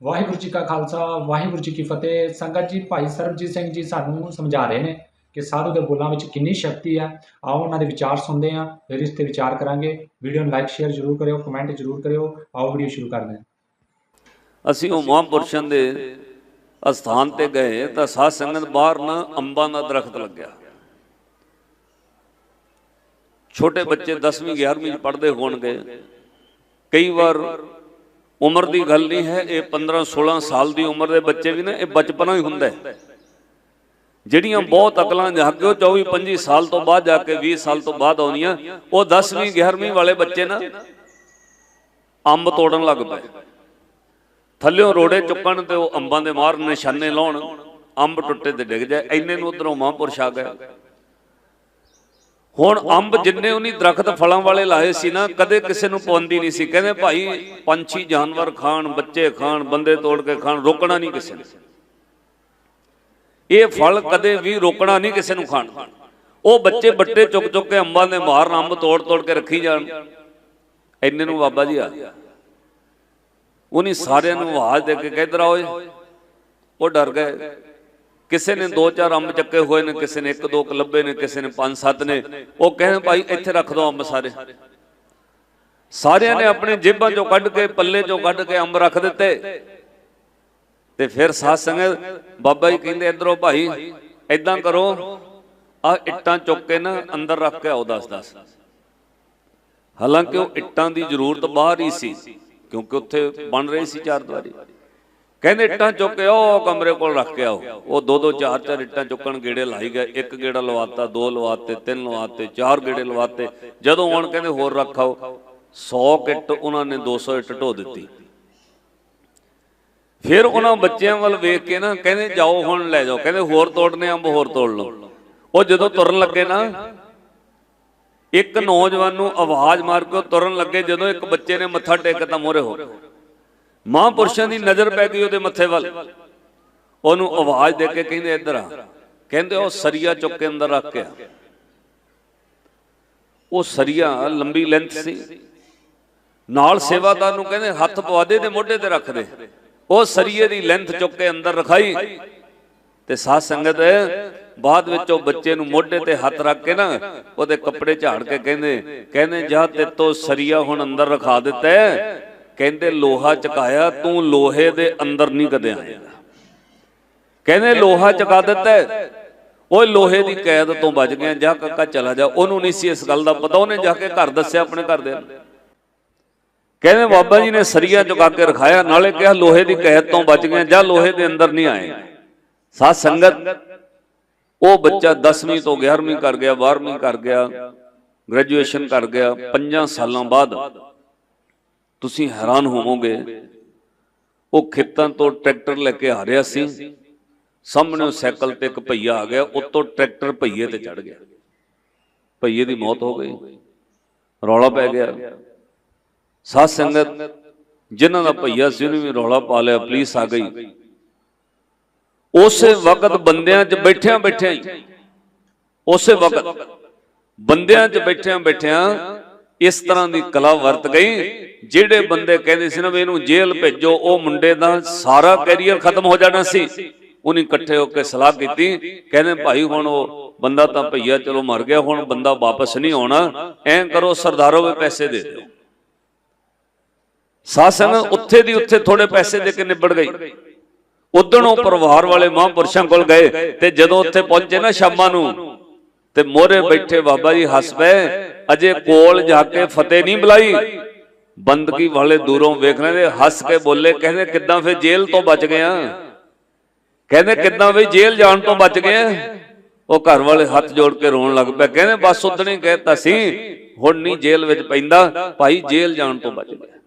ਵਾਹਿਗੁਰੂ ਜੀ ਕਾ ਖਾਲਸਾ, ਵਾਹਿਗੁਰੂ ਜੀ ਕੀ ਫਤਿਹ। ਸੰਗਤ ਜੀ, ਭਾਈ ਸਰਬਜੀਤ ਸਿੰਘ ਜੀ ਸਾਨੂੰ ਸਮਝਾ ਰਹੇ ਨੇ ਕਿ ਸਾਧੂ ਦੇ ਬੋਲਾਂ ਵਿੱਚ ਕਿੰਨੀ ਸ਼ਕਤੀ ਹੈ ਆਓ ਉਹਨਾਂ ਦੇ ਵਿਚਾਰ ਸੁਣਦੇ ਹਾਂ, ਫਿਰ ਇਸ ਤੇ ਵਿਚਾਰ ਕਰਾਂਗੇ। ਵੀਡੀਓ ਨੂੰ ਲਾਈਕ ਸ਼ੇਅਰ ਜ਼ਰੂਰ ਕਰਿਓ ਕਮੈਂਟ ਜ਼ਰੂਰ ਕਰਿਓ। ਆਓ ਵੀਡੀਓ ਸ਼ੁਰੂ ਕਰਦੇ ਹਾਂ। ਅਸੀਂ ਉਹ ਮਹਾਂਪੁਰਸ਼ਾਂ ਦੇ ਅਸਥਾਨ ਤੇ ਗਏ, ਤਾਂ ਸਾਧ ਸੰਗਤ ਬਾਹਰ ਨਾ ਅੰਬਾਂ ਦਾ ਦਰਖਤ ਲੱਗਿਆ। ਛੋਟੇ ਬੱਚੇ 10ਵੀਂ 11ਵੀਂ ਪੜ੍ਹਦੇ ਹੋਣਗੇ। ਕਈ ਵਾਰ ਉਮਰ ਦੀ ਗੱਲ ਨਹੀਂ ਹੈ, ਇਹ 15 16 ਸਾਲ ਦੀ ਉਮਰ ਦੇ ਬੱਚੇ ਵੀ ਨਾ, ਇਹ ਬਚਪਨਾ ਹੀ ਹੁੰਦਾ ਹੈ। ਜਿਹੜੀਆਂ ਬਹੁਤ ਅਕਲਾਂ ਜਾਗੇ ਉਹ 24 25 ਸਾਲ ਤੋਂ ਬਾਅਦ ਜਾ ਕੇ 20 ਸਾਲ ਤੋਂ ਬਾਅਦ ਆਉਂਦੀਆਂ, ਉਹ 10ਵੀਂ 11ਵੀਂ ਵਾਲੇ ਬੱਚੇ ਨਾ ਅੰਬ ਤੋੜਨ ਲੱਗ ਪਏ। ਥੱਲਿਓਂ ਰੋੜੇ ਚੁੱਕਣ ਤੇ ਉਹ ਅੰਬਾਂ ਦੇ ਮਾਰ ਨਿਸ਼ਾਨੇ ਲਾਉਣ, ਅੰਬ ਟੁੱਟੇ ਤੇ ਡਿੱਗ ਜਾਏ, ਇੰਨੇ ਨੂੰ ਉਧਰੋਂ ਮਹਾਂਪੁਰਸ਼ ਆ ਗਿਆ। ਹੁਣ ਅੰਬ ਜਿੰਨੇ ਉਹਨੀ ਦਰਖਤ ਫਲਾਂ ਵਾਲੇ ਲਾਏ ਸੀ ਨਾ ਕਦੇ ਕਿਸੇ ਨੂੰ ਪਾਬੰਦੀ ਨਹੀਂ ਸੀ। ਕਹਿੰਦੇ ਭਾਈ ਪੰਛੀ ਜਾਨਵਰ ਖਾਣ ਬੱਚੇ ਖਾਣ ਬੰਦੇ ਤੋੜ ਕੇ ਖਾਣ ਰੋਕਣਾ ਨਹੀਂ ਕਿਸੇ ਨੇ। ਇਹ ਫਲ ਕਦੇ ਵੀ ਰੋਕਣਾ ਨਹੀਂ ਕਿਸੇ ਨੂੰ ਖਾਣ। ਉਹ ਬੱਚੇ ਬੱਟੇ ਚੁੱਕ ਚੁੱਕ ਕੇ ਅੰਬਾਂ ਦੇ ਮਾਰਨ ਅੰਬ ਤੋੜ ਤੋੜ ਕੇ ਰੱਖੀ ਜਾਣ। ਇੰਨੇ ਨੂੰ ਬਾਬਾ ਜੀ ਆ। ਉਹਨੇ ਸਾਰਿਆਂ ਨੂੰ ਆਵਾਜ਼ ਦੇ ਕੇ ਕਹਿ ਓਏ ਉਹ ਡਰ ਗਏ। ਕਿਸੇ ਨੇ ਦੋ ਚਾਰ ਅੰਬ ਚੱਕੇ ਹੋਏ ਨੇ, ਕਿਸੇ ਨੇ ਇੱਕ ਦੋ ਕੁ ਲੱਭੇ ਨੇ, ਕਿਸੇ ਨੇ ਪੰਜ ਸੱਤ ਨੇ, ਉਹ ਕਹਿੰਦੇ ਭਾਈ ਇੱਥੇ ਰੱਖ ਦੋ ਅੰਬ ਸਾਰੇ। ਸਾਰਿਆਂ ਨੇ ਆਪਣੇ ਜੇਬਾਂ ਚੋਂ ਕੱਢ ਕੇ, ਪੱਲੇ ਚੋਂ ਕੱਢ ਕੇ ਅੰਬ ਰੱਖ ਦਿੱਤੇ। ਤੇ ਫਿਰ ਸਾਧ ਸੰਗਤ ਬਾਬਾ ਜੀ ਕਹਿੰਦੇ, ਇਧਰੋਂ ਭਾਈ ਐਦਾਂ ਕਰੋ ਆ ਇੱਟਾਂ ਚੁੱਕ ਕੇ ਨਾ ਅੰਦਰ ਰੱਖ ਕੇ ਆਓ 10 10 ਹਾਲਾਂਕਿ ਉਹ ਇੱਟਾਂ ਦੀ ਜ਼ਰੂਰਤ ਬਾਹਰ ਹੀ ਸੀ, ਕਿਉਂਕਿ ਉੱਥੇ ਬਣ ਰਹੀ ਸੀ ਚਾਰ ਦੀਵਾਰੀ। ਕਹਿੰਦੇ ਇੱਟਾਂ ਚੁੱਕ ਕੇ ਉਹ ਕਮਰੇ ਕੋਲ ਰੱਖ ਕੇ ਆਓ। ਉਹ ਦੋ ਦੋ ਚਾਰ ਚਾਰ ਇੱਟਾਂ ਚੁੱਕਣ ਗੇੜੇ ਲਾਈ ਗਏ। ਇੱਕ ਗੇੜਾ ਲਵਾਤਾ, ਦੋ ਲਵਾਤੇ, ਤਿੰਨ ਲਵਾਤੇ, ਚਾਰ ਗੇੜੇ ਲਵਾਤੇ। ਜਦੋਂ ਹੁਣ ਕਹਿੰਦੇ ਹੋਰ ਰੱਖਾਓ 100 ਕਿੱਟ ਉਹਨਾਂ ਨੇ 200 ਇੱਟ ਢੋ ਦਿੱਤੀ। ਫਿਰ ਉਹਨਾਂ ਬੱਚਿਆਂ ਵੱਲ ਵੇਖ ਕੇ ਨਾ ਕਹਿੰਦੇ ਜਾਓ ਹੁਣ ਲੈ ਜਾਓ। ਕਹਿੰਦੇ ਹੋਰ ਤੋੜਨੇ ਅੰਬ ਹੋਰ ਤੋੜ ਲਓ। ਉਹ ਜਦੋਂ ਤੁਰਨ ਲੱਗੇ ਨਾ, ਇੱਕ ਨੌਜਵਾਨ ਨੂੰ ਆਵਾਜ਼ ਮਾਰ ਕੇ ਉਹ ਤੁਰਨ ਲੱਗੇ ਜਦੋਂ ਇੱਕ ਬੱਚੇ ਨੇ ਮੱਥਾ ਟੇਕਤਾ ਮੋਰੇ ਹੋ ਮਹਾਂਪੁਰਸ਼ਾਂ ਦੀ ਨਜ਼ਰ ਪੈ ਗਈ ਉਹਦੇ ਮੱਥੇ ਵੱਲ। ਉਹਨੂੰ ਆਵਾਜ਼ ਦੇ ਕੇ ਕਹਿੰਦੇ, ਇੱਧਰ ਆ। ਕਹਿੰਦੇ, ਉਹ ਸਰੀਆ ਚੁੱਕ ਕੇ ਅੰਦਰ ਰੱਖ ਕੇ ਉਹ ਸਰੀਆ ਲੰਬੀ ਲੈਂਥ ਸੀ। ਨਾਲ ਸੇਵਾਦਾਰ ਨੂੰ ਕਹਿੰਦੇ, ਹੱਥ ਪਵਾ ਦੇ ਤੇ ਮੋਢੇ ਤੇ ਰੱਖ ਦੇ। ਉਹ ਸਰੀਏ ਦੀ ਲੈਂਥ ਚੁੱਕ ਕੇ ਅੰਦਰ ਰਖਾਈ। ਤੇ ਸਾਧ ਸੰਗਤ ਬਾਅਦ ਵਿੱਚ ਉਹ ਬੱਚੇ ਨੂੰ ਮੋਢੇ ਤੇ ਹੱਥ ਰੱਖ ਕੇ ਨਾ ਉਹਦੇ ਕੱਪੜੇ ਝਾੜ ਕੇ ਕਹਿੰਦੇ ਕਹਿੰਦੇ, ਜਾ ਤੇ ਤੋ ਸਰੀਆ ਹੁਣ ਅੰਦਰ ਰਖਾ ਦਿੱਤਾ ਕਹਿੰਦੇ ਲੋਹਾ ਚਕਾਇਆ, ਤੂੰ ਲੋਹੇ ਦੇ ਅੰਦਰ ਨਹੀਂ ਕਦੇ ਆਏਗਾ ਕਹਿੰਦੇ ਲੋਹਾ ਚਕਾ ਦਿੱਤਾ ਹੈ। ਓਏ ਲੋਹੇ ਦੀ ਕੈਦ ਤੋਂ ਬਚ ਗਿਆ, ਜਾ ਕਾਕਾ ਚਲਾ ਜਾ। ਉਹਨੂੰ ਨਹੀਂ ਸੀ ਇਸ ਗੱਲ ਦਾ ਪਤਾ, ਉਹਨੇ ਜਾ ਕੇ ਘਰ ਦੱਸਿਆ ਆਪਣੇ ਘਰ ਦੇ ਕਹਿੰਦੇ ਬਾਬਾ ਜੀ ਨੇ ਸਰੀਆ ਚੁਕਾ ਕੇ ਰਖਾਇਆ, ਨਾਲੇ ਕਿਹਾ ਲੋਹੇ ਦੀ ਕੈਦ ਤੋਂ ਬਚ ਗਿਆ, ਜਾਂ ਲੋਹੇ ਦੇ ਅੰਦਰ ਨਹੀਂ ਆਏ। ਸਾਧ ਸੰਗਤ, ਉਹ ਬੱਚਾ 10ਵੀਂ ਤੋਂ 11ਵੀਂ ਕਰ ਗਿਆ 12ਵੀਂ ਕਰ ਗਿਆ ਗ੍ਰੈਜੂਏਸ਼ਨ ਕਰ ਗਿਆ 5 ਸਾਲਾਂ ਬਾਅਦ ਤੁਸੀਂ ਹੈਰਾਨ ਹੋਵੋਗੇ, ਉਹ ਖੇਤਾਂ ਤੋਂ ਟਰੈਕਟਰ ਲੈ ਕੇ ਆ ਰਿਹਾ ਸੀ। ਸਾਹਮਣੇ ਸਾਈਕਲ ਤੇ ਇੱਕ ਭਈਆ ਆ ਗਿਆ, ਉੱਤੋਂ ਟਰੈਕਟਰ ਭਈਏ ਤੇ ਚੜ ਗਿਆ। ਭਈਏ ਦੀ ਮੌਤ ਹੋ ਗਈ। ਰੌਲਾ ਪੈ ਗਿਆ। ਸਾਧ ਸੰਗਤ, ਜਿਨ੍ਹਾਂ ਦਾ ਭਈਆ ਸੀ, ਉਹਨੇ ਵੀ ਰੌਲਾ ਪਾ ਲਿਆ, ਪੁਲਿਸ ਆ ਗਈ। ਉਸੇ ਵਕਤ ਬੰਦਿਆਂ 'ਚ ਬੈਠਿਆਂ ਬੈਠਿਆਂ ਹੀ, ਉਸੇ ਵਕਤ ਬੰਦਿਆਂ 'ਚ ਬੈਠਿਆਂ ਬੈਠਿਆਂ ਇਸ ਤਰ੍ਹਾਂ ਦੀ ਕਲਾ ਵਰਤ ਗਈ, ਜਿਹੜੇ ਬੰਦੇ ਕਹਿੰਦੇ ਸੀ ਨਾ ਵੀ ਇਹਨੂੰ ਜੇਲ੍ਹ ਭੇਜੋ, ਉਹ ਮੁੰਡੇ ਦਾ ਸਾਰਾ ਕੈਰੀਅਰ ਖਤਮ ਹੋ ਜਾਣਾ ਸੀ। ਉਹਨੇ ਇਕੱਠੇ ਹੋ ਕੇ ਸਲਾਹ ਕੀਤੀ, ਕਹਿੰਦੇ ਭਾਈ ਹੁਣ ਉਹ ਬੰਦਾ ਤਾਂ ਭਈਆ ਚਲੋ ਮਰ ਗਿਆ, ਹੁਣ ਬੰਦਾ ਵਾਪਸ ਨਹੀਂ ਆਉਣਾ, ਐਂ ਕਰੋ ਸਰਦਾਰੋ ਵੀ ਪੈਸੇ ਦੇ ਦਿਓ। ਸਾਸਨ ਉੱਥੇ ਦੀ ਉੱਥੇ ਥੋੜੇ ਪੈਸੇ ਦੇ ਕੇ ਨਿਬੜ ਗਈ। ਉਦੋਂ ਉਹ ਪਰਿਵਾਰ ਵਾਲੇ ਮਹਾਂਪੁਰਸ਼ਾਂ ਕੋਲ ਗਏ ਤੇ ਜਦੋਂ ਉੱਥੇ ਪਹੁੰਚੇ ਨਾ ਸ਼ਾਮਾਂ ਨੂੰ ਤੇ ਮੋਰੇ ਬੈਠੇ ਬਾਬਾ ਜੀ ਹੱਸ ਪਏ। ਅਜੇ ਕੋਲ ਜਾ ਕੇ ਫਤਿਹ ਨਹੀਂ ਬੁਲਾਈ। ਬੰਦਗੀ ਵਾਲੇ ਦੂਰੋਂ ਵੇਖ ਰਹੇ ਹੱਸ ਕੇ ਬੋਲੇ ਕਹਿੰਦੇ ਕਿੱਦਾਂ ਫੇ ਜੇਲ੍ਹ ਤੋਂ ਬਚ ਗਿਆ ਕਹਿੰਦੇ ਕਿੱਦਾਂ ਵੀ ਜੇਲ੍ਹ ਜਾਣ ਤੋਂ ਬਚ ਗਏ ਉਹ ਘਰ ਵਾਲੇ ਹੱਥ ਜੋੜ ਕੇ ਰੋਣ ਲੱਗ ਪਏ। ਕਹਿੰਦੇ ਬਸ ਉਦਣੇ ਕਹਿਤਾ ਸੀ ਹੁਣ ਨਹੀਂ ਜੇਲ੍ਹ ਵਿੱਚ ਪੈਂਦਾ। ਭਾਈ ਜੇਲ੍ਹ ਜਾਣ ਤੋਂ ਬਚ ਗਿਆ।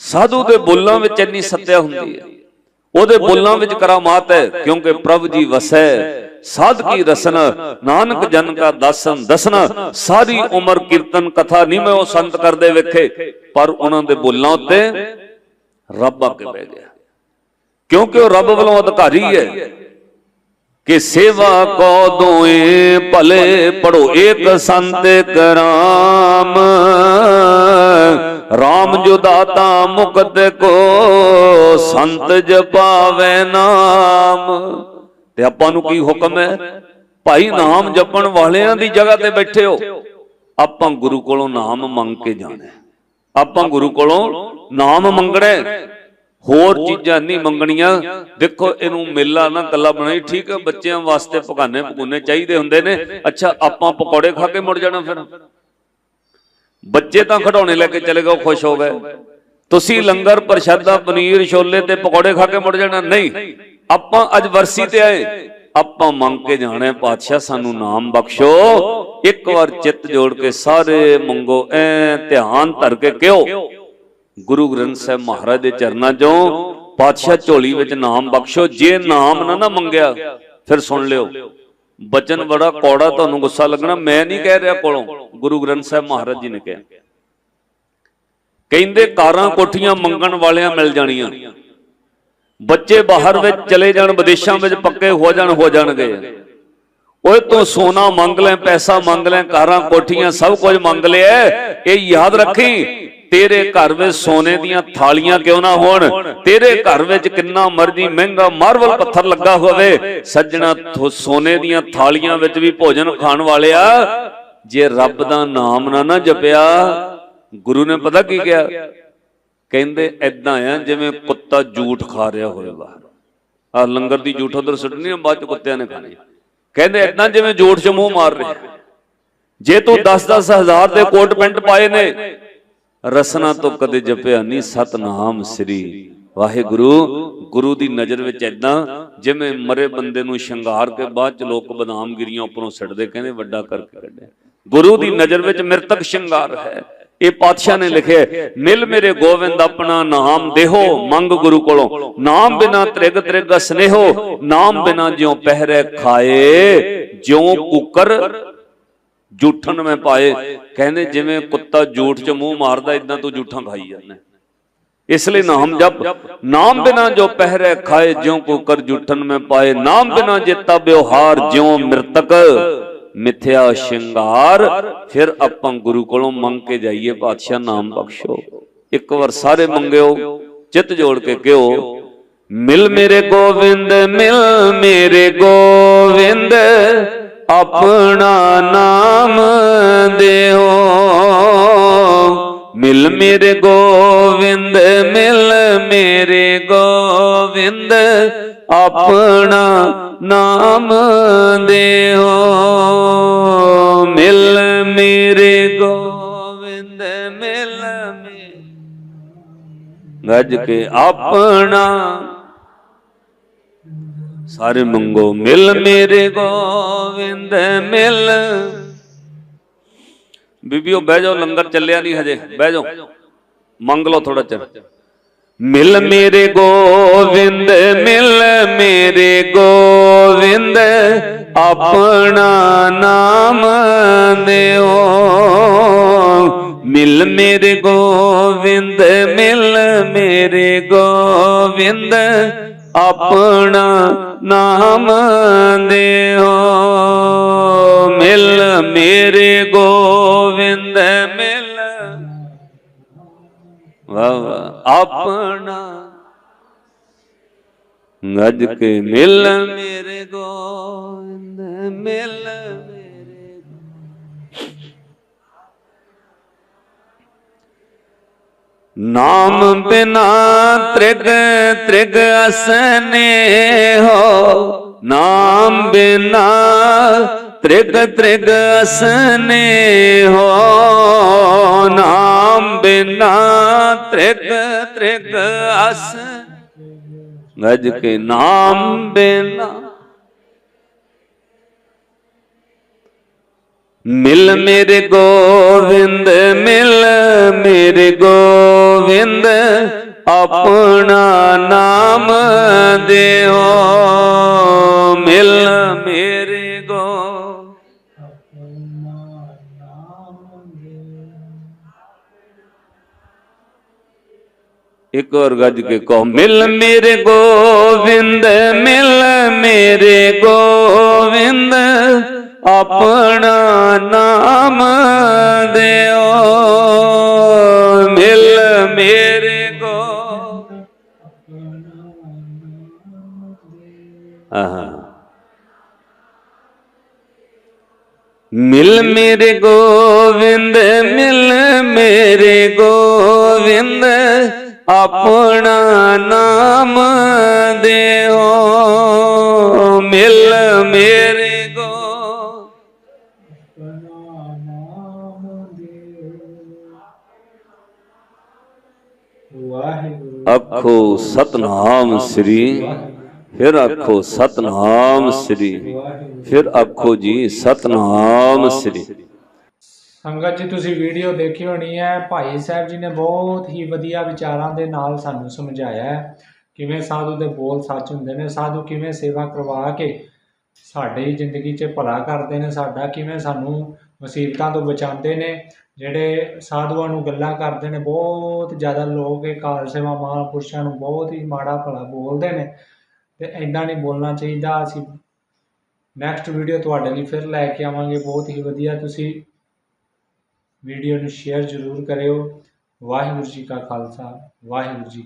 ਸਾਧੂ ਦੇ ਬੋਲਾਂ ਵਿੱਚ ਇੰਨੀ ਸੱਤਿਆ ਹੁੰਦੀ ਹੈ। ਉਹਦੇ ਬੋਲਾਂ ਵਿੱਚ ਕਰਾਮਾਤ ਹੈ ਕਿਉਂਕਿ ਪ੍ਰਭ ਜੀ ਵਸੈ। ਸਾਧ ਕੀ ਰਸਨ ਨਾਨਕ ਜਨ ਕਾ ਦਸਨ ਦਸਨਾ ਸਾਰੀ ਉਮਰ ਕੀਰਤਨ ਕਥਾ ਨਹੀਂ ਮੈਂ ਉਹ ਸੰਤ ਕਰਦੇ ਵੇਖੇ ਪਰ ਉਹਨਾਂ ਦੇ ਬੋਲਾਂ ਉੱਤੇ ਰੱਬ ਆ ਕੇ ਬਹਿ ਗਿਆ। ਕਿਉਂਕਿ ਉਹ ਰੱਬ ਵੱਲੋਂ ਅਧਿਕਾਰੀ ਹੈ ਕਿ ਸੇਵਾ ਕੋ ਦੋਏ ਭਲੇ ਪੜੋ ਏਕ ਸੰਤ ਕਰਾਮ RAM ਜੋ ਦਾਤਾ ਮੁਕਤ ਕੋ ਸੰਤ ਜਪਾਵੇ ਨਾਮ। ਤੇ ਆਪਾਂ ਨੂੰ ਕੀ ਹੁਕਮ ਹੈ? ਭਾਈ ਨਾਮ ਜਪਣ ਵਾਲਿਆਂ ਦੀ ਜਗ੍ਹਾ ਤੇ ਬੈਠੇ ਹੋ ਆਪਾਂ ਗੁਰੂ ਕੋਲੋਂ ਨਾਮ ਮੰਗ ਕੇ ਜਾਣਾ ਆਪਾਂ ਗੁਰੂ ਕੋਲੋਂ ਨਾਮ ਮੰਗਣਾ ਹੋਰ ਚੀਜ਼ਾਂ ਨਹੀਂ ਮੰਗਣੀਆਂ। ਦੇਖੋ, ਇਹਨੂੰ ਮੇਲਾ ਨਾ ਕੱਲਾ ਬਣਾਈ, ਠੀਕ ਹੈ, ਬੱਚਿਆਂ ਵਾਸਤੇ ਪਕਾਨੇ ਪਕੂਨੇ ਚਾਹੀਦੇ ਹੁੰਦੇ ਨੇ। ਅੱਛਾ, ਆਪਾਂ ਪਕੌੜੇ ਖਾ ਕੇ ਮੁੜ ਜਾਣਾ ਫਿਰ। ਬੱਚੇ ਤਾਂ ਖਡੌਣੇ ਲੈ ਕੇ ਚਲੇ ਗਏ ਖੁਸ਼ ਹੋ ਗਏ। ਤੁਸੀਂ ਲੰਗਰ, ਪ੍ਰਸ਼ਾਦਾ, ਪਨੀਰ, ਛੋਲੇ ਤੇ ਪਕੌੜੇ ਖਾ ਕੇ ਮੁੜ ਜਾਣਾ। ਨਹੀਂ ਆਪਾਂ ਅੱਜ ਵਰਸੀ ਤੇ ਆਏ। ਆਪਾਂ ਮੰਗ ਕੇ ਜਾਣਾ ਪਾਤਸ਼ਾਹ, ਸਾਨੂੰ ਨਾਮ ਬਖਸ਼ੋ। ਇੱਕ ਵਾਰ ਚਿੱਤ ਜੋੜ ਕੇ ਸਾਰੇ ਮੰਗੋ, ਐ ਧਿਆਨ ਧਰ ਕੇ ਕਿਉ? ਗੁਰੂ ਗ੍ਰੰਥ ਸਾਹਿਬ ਮਹਾਰਾਜ ਦੇ ਚਰਨਾਂ 'ਚੋਂ ਪਾਤਸ਼ਾਹ ਝੋਲੀ ਵਿੱਚ ਨਾਮ ਬਖਸ਼ੋ। ਜੇ ਨਾਮ ਨਾ ਨਾ ਮੰਗਿਆ, ਫਿਰ ਸੁਣ ਲਿਓ। ਬਚਨ ਬੜਾ ਕੌੜਾ, ਤੁਹਾਨੂੰ ਗੁੱਸਾ ਲੱਗਣਾ, ਮੈਂ ਨਹੀਂ ਕਹਿ ਰਿਹਾ ਕੋਲੋਂ। ਗੁਰੂ ਗ੍ਰੰਥ ਸਾਹਿਬ ਮਹਾਰਾਜ ਜੀ ਨੇ ਕਿਹਾ। ਕਹਿੰਦੇ ਕਾਰਾਂ ਕੋਠੀਆਂ ਮੰਗਣ ਵਾਲਿਆਂ ਮਿਲ ਜਾਣੀਆਂ। ਬੱਚੇ ਬਾਹਰ ਵਿੱਚ ਚਲੇ ਜਾਣ, ਵਿਦੇਸ਼ਾਂ ਵਿੱਚ ਪੱਕੇ ਹੋ ਜਾਣ, ਹੋ ਜਾਣਗੇ। ਓਏ ਤੂੰ ਸੋਨਾ ਮੰਗ ਲੈ, ਪੈਸਾ ਮੰਗ ਲੈ, ਕਾਰਾਂ, ਕੋਠੀਆਂ, ਸਭ ਕੁਝ ਮੰਗ ਲਿਆ। ਇਹ ਯਾਦ ਰੱਖੀ, ਤੇਰੇ ਘਰ ਵਿੱਚ ਸੋਨੇ ਦੀਆਂ ਥਾਲੀਆਂ ਕਿਉਂ ਨਾ ਹੋਣ? ਤੇਰੇ ਘਰ ਵਿੱਚ ਕਿੰਨਾ ਮਰਜ਼ੀ ਮਹਿੰਗਾ ਮਾਰਵਲ ਪੱਥਰ ਲੱਗਾ ਹੋਵੇ। ਸੱਜਣਾ ਸੋਨੇ ਦੀਆਂ ਥਾਲੀਆਂ ਵਿੱਚ ਵੀ ਭੋਜਨ ਖਾਣ ਵਾਲਿਆ ਜੇ ਰੱਬ ਦਾ ਨਾਮ ਨਾ ਨਾ ਜਪਿਆ, ਗੁਰੂ ਨੇ ਪਤਾ ਕੀ ਕਿਹਾ? ਕਹਿੰਦੇ ਐਦਾਂ ਆ ਜਿਵੇਂ ਕੁੱਤਾ ਜੂਠ ਖਾ ਰਿਹਾ ਹੋਵੇ ਬਾਹਰ। ਆ ਲੰਗਰ ਦੀ ਜੂਠ ਉਧਰ ਸੁੱਟਣੀ ਬਾਅਦ ਚ ਕੁੱਤਿਆਂ ਨੇ ਖਾਣੀ ਕਹਿੰਦੇ ਐਦਾਂ ਜਿਵੇਂ ਜੂਠ ਚ ਮੂੰਹ ਮਾਰ ਰਿਹਾ। ਜੇ ਤੂੰ 10-10 ਹਜ਼ਾਰ ਦੇ ਕੋਟ ਪੈਂਟ ਪਾਏ ਨੇ, ਰਸਨਾ ਤੋਂ ਕਦੇ ਜਪਿਆ ਨਹੀਂ, ਸਤਨਾਮ ਸ੍ਰੀ ਵਾਹਿਗੁਰੂ। ਗੁਰੂ ਦੀ ਨਜ਼ਰ ਵਿੱਚ ਐਦਾਂ ਜਿਵੇਂ ਮਰੇ ਬੰਦੇ ਨੂੰ ਸ਼ਿੰਗਾਰ ਕੇ ਬਾਅਦ ਚ ਲੋਕ ਬਦਾਮਗਿਰੀਆਂ ਉੱਪਰੋਂ ਸਿੱਟਦੇ, ਕਹਿੰਦੇ ਵੱਡਾ ਕਰਕੇ ਕੱਢਿਆ। ਗੁਰੂ ਦੀ ਨਜ਼ਰ ਵਿੱਚ ਮਿਰਤਕ ਸ਼ਿੰਗਾਰ ਹੈ। ਇਹ ਪਾਤਸ਼ਾਹ ਨੇ ਲਿਖਿਆ ਮਿਲ ਮੇਰੇ ਗੋਵਿੰਦ ਆਪਣਾ ਨਾਮ ਦੇਹੋ ਮੰਗ ਗੁਰੂ ਕੋਲੋਂ। ਨਾਮ ਬਿਨਾ ਤ੍ਰਿਗ ਤ੍ਰਿਗ ਸਨੇਹੋ ਨਾਮ ਬਿਨਾ ਜਿਉ ਪਹਿਰੇ ਖਾਏ ਜਿਉ ਕੁਕਰ ਜੂਠਨ ਮੈਂ ਪਾਏ। ਕਹਿੰਦੇ ਜਿਵੇਂ ਕੁੱਤਾ ਜੂਠ ਚ ਮੂੰਹ ਮਾਰਦਾ ਇਦਾਂ ਤੂੰ ਜੂਠਾਂ ਖਾਈ ਜਾਂਦਾ। ਇਸ ਲਈ ਨਾਮ ਜਪ ਨਾਮ ਬਿਨਾ ਜੋ ਪਹਿਰੇ ਖਾਏ ਜਿਉ ਕੋ ਕਰ ਜੂਠਨ ਮੈਂ ਪਾਏ। ਨਾਮ ਬਿਨਾ ਜੇਤਾ ਬਿਵਹਾਰ ਜਿਉ ਮਿਰਤਕ। ਮਿਥਿਆ ਸ਼ਿੰਗਾਰ, ਫਿਰ ਆਪਾਂ ਗੁਰੂ ਕੋਲੋਂ ਮੰਗ ਕੇ ਜਾਈਏ, ਪਾਤਸ਼ਾਹ, ਨਾਮ ਬਖਸ਼ੋ। ਇੱਕ ਵਾਰ ਸਾਰੇ ਮੰਗਿਓ, ਚਿੱਤ ਜੋੜ ਕੇ ਕਿਓ ਮਿਲ ਮੇਰੇ ਗੋਵਿੰਦ, ਮਿਲ ਮੇਰੇ ਗੋਵਿੰਦ, ਆਪਣਾ ਨਾਮ ਦਿਓ ਮਿਲ ਮੇਰੇ ਗੋਵਿੰਦ, ਮਿਲ ਮੇਰੇ ਗੋਵਿੰਦ ਆਪਣਾ ਨਾਮ ਦਿਓ। ਮਿਲ ਮੇਰੇ ਗੋਵਿੰਦ, ਮਿਲ ਮੇਰੇ। ਗੱਜ ਕੇ ਆਪਣਾ ਸਾਰੇ ਮੰਗੋ। ਮਿਲ ਮੇਰੇ ਗੋਵਿੰਦ, ਮਿਲ। ਬੀਬੀਓ, ਬਹਿ ਜਾਓ, ਲੰਗਰ ਚੱਲਿਆ ਨਹੀਂ ਹਜੇ। ਬਹਿ ਜਾਓ। ਮੰਗ ਲਓ ਥੋੜਾ ਚਿਰ। ਮਿਲ ਮੇਰੇ ਗੋਵਿੰਦ, ਮਿਲ ਮੇਰੇ ਗੋਵਿੰਦ, ਆਪਣਾ ਨਾਮ ਦਿਓ। ਮਿਲ ਮੇਰੇ ਗੋਵਿੰਦ, ਮਿਲ ਮੇਰੇ ਗੋਵਿੰਦ, ਆਪਣਾ ਨਾਮ ਦਿਓ। ਮਿਲ ਮੇਰੇ ਗੋ ਆਪਣਾ ਗੱਜ ਕੇ ਮਿਲ ਮੇਰੇ ਗੋਵਿੰਦ ਮਿਲ ਮੇਰੇ ਨਾਮ ਬਿਨਾ ਤ੍ਰਿਗ ਤ੍ਰਿਗ ਅਸਨੇ ਹੋ। ਨਾਮ ਬਿਨਾ ਤ੍ਰਿਗ ਤ੍ਰਿਗ ਅਸਨੇ ਹੋ। ਨਾਮ ਬਿਨਾ ਤ੍ਰਿਗ ਤ੍ਰਿਗ ਅਸ। ਗੱਜ ਕੇ ਨਾਮ ਬਿਨਾ ਮਿਲ ਮੇਰੇ ਗੋਵਿੰਦ, ਮਿਲ ਮੇਰੇ ਗੋਵਿੰਦ, ਆਪਣਾ ਨਾਮ ਦੇ ਇੱਕ ਹੋਰ ਗੱਜ ਕੇ ਕਹੋ, ਮਿਲ ਮੇਰੇ ਗੋਵਿੰਦ, ਮਿਲ ਮੇਰੇ ਗੋਵਿੰਦ, ਆਪਣਾ ਨਾਮ ਦਿਓ। ਮਿਲ ਮੇਰੇ ਗੋ ਆਹਾ। ਮਿਲ ਮੇਰੇ ਗੋਵਿੰਦ, ਮਿਲ ਮੇਰੇ ਗੋਵਿੰਦ ਆਪਣਾ ਨਾਮ ਦਿਓ, ਮਿਲ ਮੇਰੇ ਗੋ ਆਖੋ ਸਤਨਾਮ ਸ੍ਰੀ, ਫਿਰ ਆਖੋ ਸਤਨਾਮ ਸ੍ਰੀ, ਫਿਰ ਆਖੋ ਜੀ ਸਤਨਾਮ ਸ੍ਰੀ। ਸੰਗਤ ਜੀ, ਤੁਸੀਂ ਵੀਡੀਓ ਦੇਖੀ ਹੋਣੀ ਹੈ। ਭਾਈ ਸਾਹਿਬ ਜੀ ਨੇ ਬਹੁਤ ਹੀ ਵਧੀਆ ਵਿਚਾਰਾਂ ਦੇ ਨਾਲ ਸਾਨੂੰ ਸਮਝਾਇਆ ਕਿਵੇਂ ਸਾਧੂ ਦੇ ਬੋਲ ਸੱਚ ਹੁੰਦੇ ਨੇ, ਸਾਧੂ ਕਿਵੇਂ ਸੇਵਾ ਕਰਵਾ ਕੇ ਸਾਡੀ ਜ਼ਿੰਦਗੀ 'ਚ ਭਲਾ ਕਰਦੇ ਨੇ, ਸਾਡਾ ਕਿਵੇਂ ਸਾਨੂੰ ਮੁਸੀਬਤਾਂ ਤੋਂ ਬਚਾਉਂਦੇ ਨੇ। ਜਿਹੜੇ ਸਾਧੂਆਂ ਨੂੰ ਗੱਲਾਂ ਕਰਦੇ ਨੇ, ਬਹੁਤ ਜ਼ਿਆਦਾ ਲੋਕ ਇਹ ਕਾਲ ਸੇਵਾ ਮਹਾਂਪੁਰਸ਼ਾਂ ਨੂੰ ਬਹੁਤ ਹੀ ਮਾੜਾ ਭਲਾ ਬੋਲਦੇ ਨੇ ਤੇ ਐਦਾਂ ਨਹੀਂ ਬੋਲਣਾ ਚਾਹੀਦਾ। ਅਸੀਂ ਨੈਕਸਟ ਵੀਡੀਓ ਤੁਹਾਡੇ ਲਈ ਫਿਰ ਲੈ ਕੇ ਆਵਾਂਗੇ। ਬਹੁਤ ਹੀ ਵਧੀਆ। ਤੁਸੀਂ ਵੀਡੀਓ ਨੂੰ ਸ਼ੇਅਰ ਜ਼ਰੂਰ ਕਰਿਓ। ਵਾਹਿਗੁਰੂ ਜੀ ਕਾ ਖਾਲਸਾ ਵਾਹਿਗੁਰੂ ਜੀ